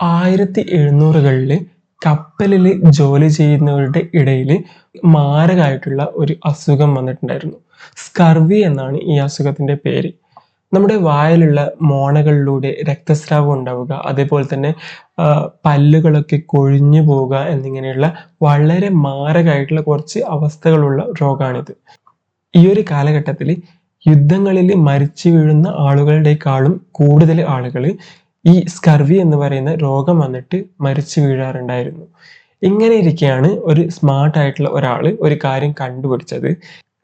ആയിരത്തി എഴുന്നൂറുകളിൽ കപ്പലിൽ ജോലി ചെയ്യുന്നവരുടെ ഇടയിൽ മാരകമായിട്ടുള്ള ഒരു അസുഖം വന്നിട്ടുണ്ടായിരുന്നു. സ്കർവി എന്നാണ് ഈ അസുഖത്തിന്റെ പേര്. നമ്മുടെ വായിലുള്ള മോണകളിലൂടെ രക്തസ്രാവം ഉണ്ടാവുക അതേപോലെ തന്നെ പല്ലുകളൊക്കെ കൊഴിഞ്ഞു പോവുക എന്നിങ്ങനെയുള്ള വളരെ മാരകമായിട്ടുള്ള കുറച്ച് അവസ്ഥകളുള്ള രോഗമാണിത് ഈ ഒരു കാലഘട്ടത്തിൽ യുദ്ധങ്ങളിൽ മരിച്ചു വീഴുന്ന ആളുകളുടെക്കാളും കൂടുതൽ ആളുകൾ ഈ സ്കർവി എന്ന് പറയുന്ന രോഗം വന്നിട്ട് മരിച്ചു വീഴാറുണ്ടായിരുന്നു. ഇങ്ങനെ ഇരിക്കെയാണ് ഒരു സ്മാർട്ട് ആയിട്ടുള്ള ഒരാൾ ഒരു കാര്യം കണ്ടുപിടിച്ചത്.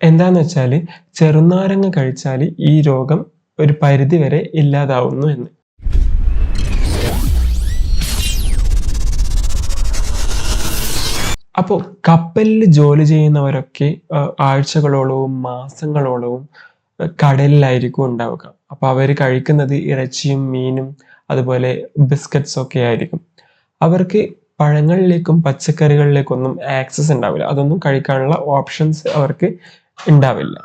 എന്താന്ന് വെച്ചാൽ ചെറുനാരങ്ങ കഴിച്ചാൽ ഈ രോഗം ഒരു പരിധി വരെ ഇല്ലാതാവുന്നു എന്ന്. അപ്പോൾ കപ്പലിൽ ജോലി ചെയ്യുന്നവരൊക്കെ ആഴ്ചകളോളവും മാസങ്ങളോളവും കടലിലായിരിക്കും ഉണ്ടാവുക. അപ്പോൾ അവർ കഴിക്കുന്നത് ഇറച്ചിയും മീനും അതുപോലെ ബിസ്ക്കറ്റ്സ് ഒക്കെ ആയിരിക്കും. അവർക്ക് പഴങ്ങളിലേക്കും പച്ചക്കറികളിലേക്കൊന്നും ആക്സസ് ഉണ്ടാവില്ല. അതൊന്നും കഴിക്കാനുള്ള ഓപ്ഷൻസ് അവർക്ക് ഉണ്ടാവില്ല.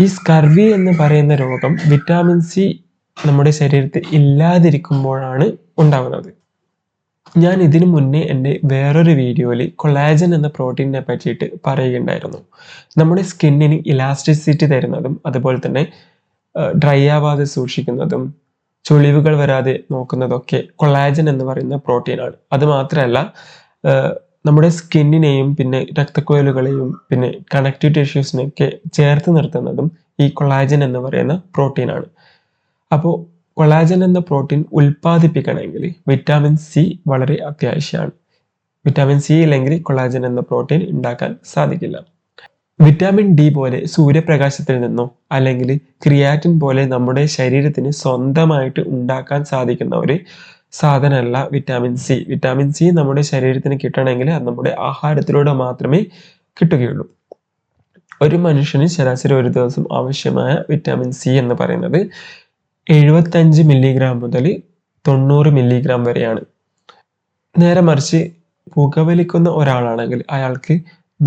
ഈ സ്കർവി എന്ന് പറയുന്ന രോഗം വിറ്റാമിൻ സി നമ്മുടെ ശരീരത്തിൽ ഇല്ലാതിരിക്കുമ്പോഴാണ് ഉണ്ടാവുന്നത്. ഞാൻ ഇതിനു മുന്നേ എന്റെ വേറൊരു വീഡിയോയിൽ കൊളാജൻ എന്ന പ്രോട്ടീനെ പറ്റിയിട്ട് പറയുകയുണ്ടായിരുന്നു. നമ്മുടെ സ്കിന്നിന് ഇലാസ്റ്റിസിറ്റി തരുന്നതും അതുപോലെ തന്നെ ഡ്രൈ ആവാതെ സൂക്ഷിക്കുന്നതും ചുളിവുകൾ വരാതെ നോക്കുന്നതൊക്കെ കൊളാജൻ എന്ന് പറയുന്ന പ്രോട്ടീനാണ് അത് മാത്രമല്ല നമ്മുടെ സ്കിന്നിനെയും പിന്നെ രക്തക്കുഴലുകളെയും പിന്നെ കണക്റ്റീവ് ടിഷ്യൂസിനെയൊക്കെ ചേർത്ത് നിർത്തുന്നതും ഈ കൊളാജൻ എന്ന് പറയുന്ന പ്രോട്ടീനാണ് അപ്പോൾ കൊളാജൻ എന്ന പ്രോട്ടീൻ ഉൽപ്പാദിപ്പിക്കണമെങ്കിൽ വിറ്റാമിൻ സി വളരെ അത്യാവശ്യമാണ്. വിറ്റാമിൻ സി ഇല്ലെങ്കിൽ കൊളാജൻ എന്ന പ്രോട്ടീൻ ഉണ്ടാക്കാൻ സാധിക്കില്ല. വിറ്റാമിൻ ഡി പോലെ സൂര്യപ്രകാശത്തിൽ നിന്നോ അല്ലെങ്കിൽ ക്രിയാറ്റിൻ പോലെ നമ്മുടെ ശരീരത്തിന് സ്വന്തമായിട്ട് ഉണ്ടാക്കാൻ സാധിക്കുന്ന ഒരു സാധനമല്ല വിറ്റാമിൻ സി. വിറ്റാമിൻ സി നമ്മുടെ ശരീരത്തിന് കിട്ടണമെങ്കിൽ അത് നമ്മുടെ ആഹാരത്തിലൂടെ മാത്രമേ കിട്ടുകയുള്ളൂ. ഒരു മനുഷ്യന് ശരാശരി ഒരു ദിവസം ആവശ്യമായ വിറ്റാമിൻ സി എന്ന് പറയുന്നത് എഴുപത്തഞ്ച് മില്ലിഗ്രാം മുതൽ തൊണ്ണൂറ് മില്ലിഗ്രാം വരെയാണ്. നേരെ മറിച്ച് പുകവലിക്കുന്ന ഒരാളാണെങ്കിൽ അയാൾക്ക്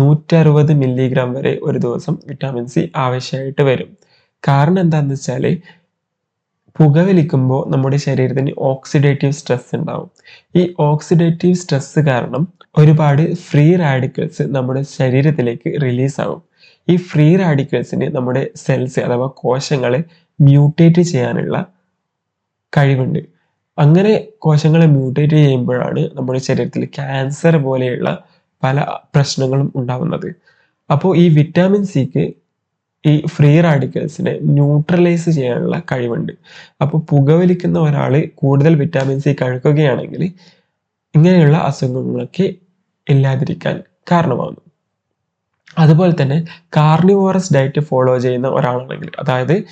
നൂറ്ററുപത് മില്ലിഗ്രാം വരെ ഒരു ദിവസം വിറ്റാമിൻ സി ആവശ്യമായിട്ട് വരും. കാരണം എന്താണെന്ന് വെച്ചാൽ പുകവലിക്കുമ്പോൾ നമ്മുടെ ശരീരത്തിന് ഓക്സിഡേറ്റീവ് സ്ട്രെസ് ഉണ്ടാവും. ഈ ഓക്സിഡേറ്റീവ് സ്ട്രെസ് കാരണം ഒരുപാട് ഫ്രീ റാഡിക്കൽസ് നമ്മുടെ ശരീരത്തിലേക്ക് റിലീസ് ആവും. ഈ ഫ്രീ റാഡിക്കൽസിന് നമ്മുടെ സെൽസ് അഥവാ കോശങ്ങളെ മ്യൂട്ടേറ്റ് ചെയ്യാനുള്ള കഴിവുണ്ട്. അങ്ങനെ കോശങ്ങളെ മ്യൂട്ടേറ്റ് ചെയ്യുമ്പോഴാണ് നമ്മുടെ ശരീരത്തിൽ ക്യാൻസർ പോലെയുള്ള പല പ്രശ്നങ്ങളും ഉണ്ടാവുന്നത്. അപ്പോൾ ഈ വിറ്റാമിൻ സിക്ക് ഈ ഫ്രീ റാഡിക്കൽസിനെ ന്യൂട്രലൈസ് ചെയ്യാനുള്ള കഴിവുണ്ട്. അപ്പോൾ പുകവലിക്കുന്ന ഒരാൾ കൂടുതൽ വിറ്റാമിൻ സി കഴിക്കുകയാണെങ്കിൽ ഇങ്ങനെയുള്ള അസുഖങ്ങളൊക്കെ ഇല്ലാതിരിക്കാൻ കാരണമാകുന്നു അതുപോലെ തന്നെ കാർണിവോറസ് ഡയറ്റ് ഫോളോ ചെയ്യുന്ന ഒരാളാണെങ്കിൽ അതായത്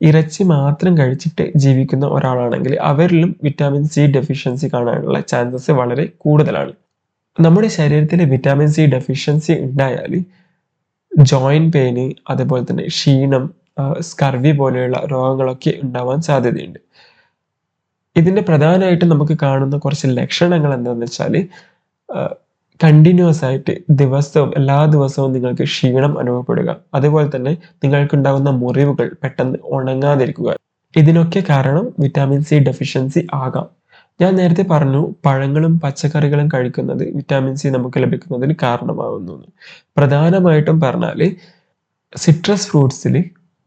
ഇറച്ചി മാത്രം കഴിച്ചിട്ട് ജീവിക്കുന്ന ഒരാളാണെങ്കിൽ അവരിലും വിറ്റാമിൻ സി ഡെഫിഷ്യൻസി കാണാനുള്ള ചാൻസസ് വളരെ കൂടുതലാണ്. നമ്മുടെ ശരീരത്തിൽ വിറ്റാമിൻ സി ഡെഫിഷ്യൻസി ഉണ്ടായാൽ ജോയിന്റ് പെയിന് അതുപോലെ തന്നെ ക്ഷീണം സ്കർവി പോലെയുള്ള രോഗങ്ങളൊക്കെ ഉണ്ടാവാൻ സാധ്യതയുണ്ട്. ഇതിന്റെ പ്രധാനമായിട്ടും നമുക്ക് കാണുന്ന കുറച്ച് ലക്ഷണങ്ങൾ എന്താണെന്ന് വെച്ചാൽ കണ്ടിന്യൂസ് ആയിട്ട് ദിവസവും എല്ലാ ദിവസവും നിങ്ങൾക്ക് ക്ഷീണം അനുഭവപ്പെടുക. അതുപോലെ തന്നെ നിങ്ങൾക്കുണ്ടാകുന്ന മുറിവുകൾ പെട്ടെന്ന് ഉണങ്ങാതിരിക്കുക. ഇതിനൊക്കെ കാരണം വിറ്റാമിൻ സി ഡെഫിഷ്യൻസി ആകാം. ഞാൻ നേരത്തെ പറഞ്ഞു പഴങ്ങളും പച്ചക്കറികളും കഴിക്കുന്നത് വിറ്റാമിൻ സി നമുക്ക് ലഭിക്കുന്നതിന് കാരണമാകുന്നു പ്രധാനമായിട്ടും പറഞ്ഞാൽ സിട്രസ് ഫ്രൂട്ട്സിൽ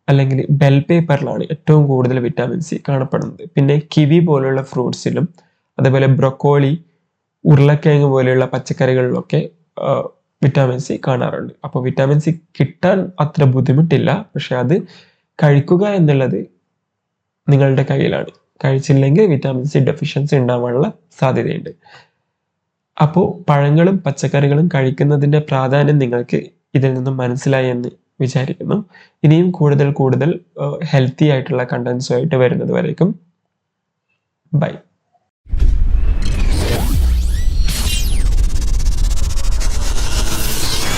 അല്ലെങ്കിൽ ബെൽ പേപ്പറിലാണ് ഏറ്റവും കൂടുതൽ വിറ്റാമിൻ സി കാണപ്പെടുന്നത്. പിന്നെ കിവി പോലുള്ള ഫ്രൂട്ട്സിലും അതേപോലെ ബ്രൊക്കോളി ഉരുളക്കിഴങ്ങ് പോലെയുള്ള പച്ചക്കറികളിലൊക്കെ വിറ്റാമിൻ സി കാണാറുണ്ട്. അപ്പോൾ വിറ്റാമിൻ സി കിട്ടാൻ അത്ര ബുദ്ധിമുട്ടില്ല. പക്ഷെ അത് കഴിക്കുക എന്നുള്ളത് നിങ്ങളുടെ കയ്യിലാണ്. കഴിച്ചില്ലെങ്കിൽ വിറ്റാമിൻ സി ഡെഫിഷ്യൻസി ഉണ്ടാവാനുള്ള സാധ്യതയുണ്ട്. അപ്പോൾ പഴങ്ങളും പച്ചക്കറികളും കഴിക്കുന്നതിന്റെ പ്രാധാന്യം നിങ്ങൾക്ക് ഇതിൽ നിന്നും മനസ്സിലായി എന്ന് വിചാരിക്കുന്നു. ഇനിയും കൂടുതൽ കൂടുതൽ ഹെൽത്തി ആയിട്ടുള്ള കണ്ടൻസുമായിട്ട് വരുന്നത് വരേക്കും. ബൈ